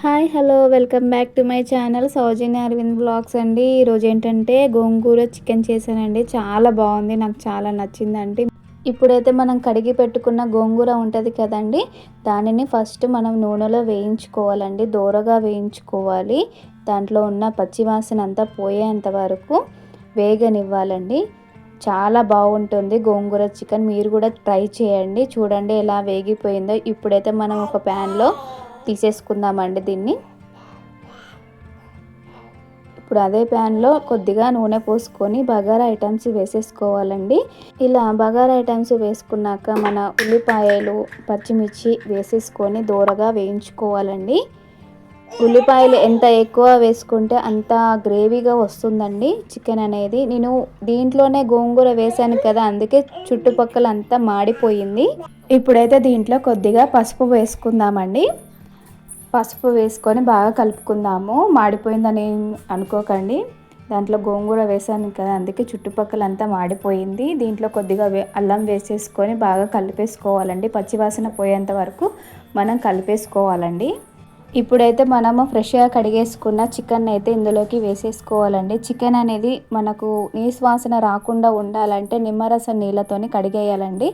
Hi hello welcome back to my channel Soujanya Aravind blogs అండి. ఈరోజు ఏంటంటే గోంగూర chicken చేశానండి. చాలా బాగుంది నాకు చాలా నచ్చిందండి. ఇప్పుడైతే మనం కడిగి పెట్టుకున్న గోంగూర ఉంటుంది కదండి దానిని ఫస్ట్ మనం నూనెలో వేయించుకోవాలండి. దూరగా వేయించుకోవాలి. దాంట్లో ఉన్న పచ్చివాసన అంతా పోయేంత వరకు వేగనివ్వాలండి. చాలా బాగుంటుంది గోంగూర చికెన్. మీరు కూడా ట్రై చేయండి. చూడండి ఎలా వేగిపోయిందో. ఇప్పుడైతే మనం ఒక ప్యాన్లో తీసేసుకుందామండి దీన్ని. ఇప్పుడు అదే ప్యాన్లో కొద్దిగా నూనె పోసుకొని బగారా ఐటమ్స్ వేసేసుకోవాలండి. ఇలా బగారా ఐటమ్స్ వేసుకున్నాక మన ఉల్లిపాయలు పచ్చిమిర్చి వేసేసుకొని దూరగా వేయించుకోవాలండి. ఉల్లిపాయలు ఎంత ఎక్కువ వేసుకుంటే అంత గ్రేవీగా వస్తుందండి చికెన్ అనేది. నేను దీంట్లోనే గోంగూర వేసాను కదా అందుకే చుట్టుపక్కల అంతా మాడిపోయింది. ఇప్పుడైతే దీంట్లో కొద్దిగా పసుపు వేసుకుందామండి. పసుపు వేసుకొని బాగా కలుపుకుందాము. మాడిపోయిందని అనుకోకండి. దాంట్లో గోంగూర వేసాను కదా అందుకే చుట్టుపక్కలంతా మాడిపోయింది. దీంట్లో కొద్దిగా వే అల్లం వేసేసుకొని బాగా కలిపేసుకోవాలండి. పచ్చివాసన పోయేంత వరకు మనం కలిపేసుకోవాలండి. ఇప్పుడైతే మనము ఫ్రెష్గా కడిగేసుకున్న చికెన్ అయితే ఇందులోకి వేసేసుకోవాలండి. చికెన్ అనేది మనకు నీసువాసన రాకుండా ఉండాలంటే నిమ్మరసం నీళ్ళతోని కడిగేయాలండి.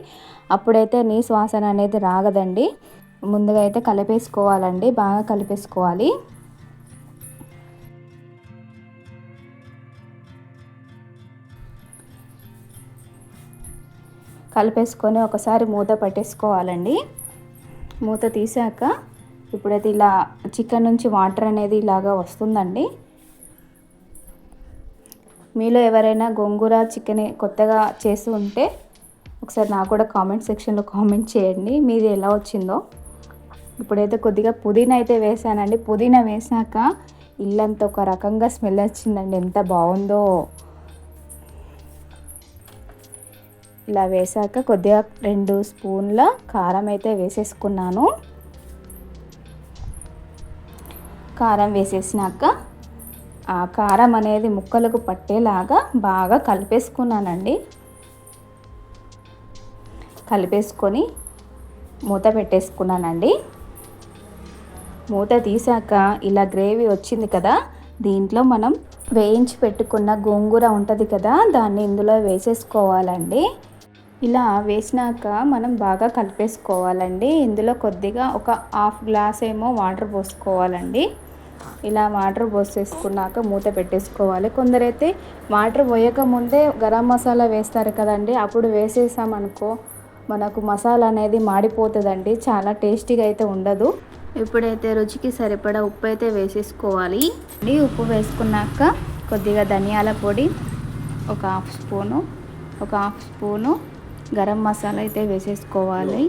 అప్పుడైతే నీసువాసన అనేది రాగదండి. ముందుగా అయితే కలిపేసుకోవాలండి బాగా కలిపేసుకోవాలి. కలిపేసుకొని ఒకసారి మూత పట్టేసుకోవాలండి. మూత తీసాక ఇప్పుడైతే ఇలా చికెన్ నుంచి వాటర్ అనేది ఇలాగా వస్తుందండి. మీలో ఎవరైనా గోంగూర చికెన్ కొత్తగా చేసి ఉంటే ఒకసారి నాకు కూడా కామెంట్ సెక్షన్లో కామెంట్ చేయండి. మీది ఎలా వచ్చిందో. ఇప్పుడైతే కొద్దిగా పుదీనా అయితే వేసానండి. పుదీనా వేసాక ఇల్లంతా ఒక రకంగా స్మెల్ వచ్చిందండి. ఎంత బాగుందో. ఇలా వేసాక కొద్దిగా రెండు స్పూన్ల కారం అయితే వేసేసుకున్నాను. కారం వేసేసినాక ఆ కారం అనేది ముక్కలకు పట్టేలాగా బాగా కలిపేసుకున్నానండి. కలిపేసుకొని మూత పెట్టేసుకున్నానండి. మూత తీసాక ఇలా గ్రేవీ వచ్చింది కదా దీంట్లో మనం వేయించి పెట్టుకున్న గోంగూర ఉంటుంది కదా దాన్ని ఇందులో వేసేసుకోవాలండి. ఇలా వేసినాక మనం బాగా కలిపేసుకోవాలండి. ఇందులో కొద్దిగా ఒక హాఫ్ గ్లాస్ ఏమో వాటర్ పోసుకోవాలండి. ఇలా వాటర్ పోసేసుకున్నాక మూత పెట్టేసుకోవాలి. కొందరైతే వాటర్ పోయక ముందే గరం మసాలా వేస్తారు కదండి అప్పుడు వేసేసామనుకో మనకు మసాలా అనేది మాడిపోతుందండి చాలా టేస్టీగా అయితే ఉండదు. ఇప్పుడైతే రుచికి సరిపడా ఉప్పు అయితే వేసేసుకోవాలి ఉప్పు వేసుకున్నాక కొద్దిగా ధనియాల పొడి ఒక హాఫ్ స్పూను ఒక హాఫ్ స్పూను గరం మసాలా అయితే వేసేసుకోవాలి.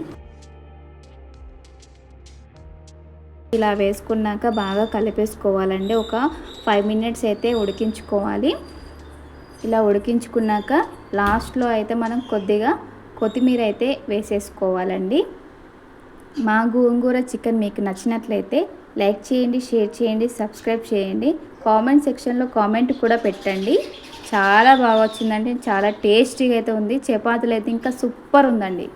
ఇలా వేసుకున్నాక బాగా కలిపేసుకోవాలండి. ఒక ఫైవ్ మినిట్స్ అయితే ఉడికించుకోవాలి. ఇలా ఉడికించుకున్నాక లాస్ట్లో అయితే మనం కొద్దిగా కొత్తిమీర అయితే వేసేసుకోవాలండి. మా గోంగూర చికెన్ మీకు నచ్చినట్లయితే లైక్ చేయండి షేర్ చేయండి సబ్స్క్రైబ్ చేయండి. కామెంట్ సెక్షన్లో కామెంట్ కూడా పెట్టండి. చాలా బాగా వచ్చిందండి. చాలా టేస్టీగా అయితే ఉంది. చపాతీలు అయితే ఇంకా సూపర్ ఉందండి.